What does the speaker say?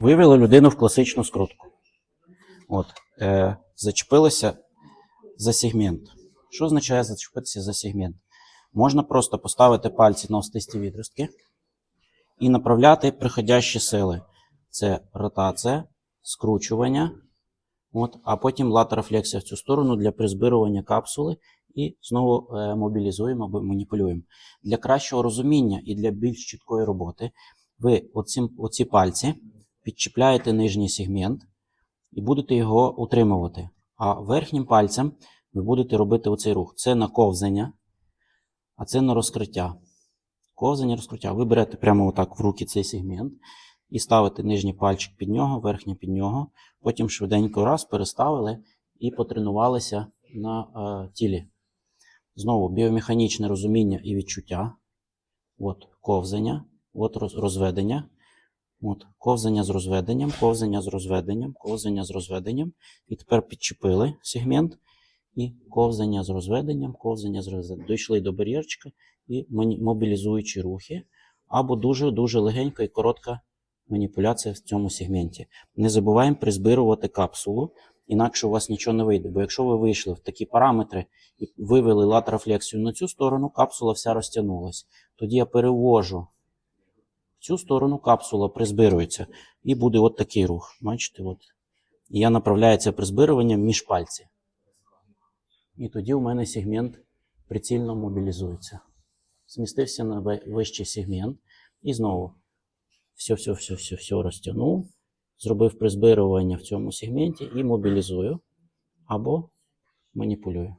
Вивели людину в класичну скрутку. От, е, зачепилися за сегмент. Що означає зачепитися за сегмент? Можна просто поставити пальці на остисті відростки і направляти приходящі сили. Це ротація, скручування, от, а потім латерофлексія в цю сторону для призбирування капсули і знову е, мобілізуємо або маніпулюємо. Для кращого розуміння і для більш чіткої роботи ви оці, оці пальці підчіпляєте нижній сегмент і будете його утримувати. А верхнім пальцем ви будете робити оцей рух. Це на ковзання, а це на розкриття. Ковзання, розкриття. Ви берете прямо отак в руки цей сегмент і ставите нижній пальчик під нього, верхній під нього. Потім швиденько раз переставили і потренувалися на е, тілі. Знову біомеханічне розуміння і відчуття. От ковзання, от розведення. От, ковзання з розведенням, ковзання з розведенням, ковзання з розведенням. І тепер підчепили сегмент. І ковзання з розведенням, ковзання з розведенням. Дійшли до бар'єрчика і мобілізуючі рухи. Або дуже-дуже легенька і коротка маніпуляція в цьому сегменті. Не забуваємо призбирувати капсулу, інакше у вас нічого не вийде. Бо якщо ви вийшли в такі параметри і вивели латерофлексію на цю сторону, капсула вся розтягнулась. Тоді я перевожу цю сторону капсула призбирується. І буде от такий рух. Бачите, от. І я направляю це призбирування між пальці. І тоді у мене сегмент прицільно мобілізується. Змістився на ви- вищий сегмент. І знову все, все, все, все, все розтягнув. Зробив призбирування в цьому сегменті і мобілізую або маніпулюю.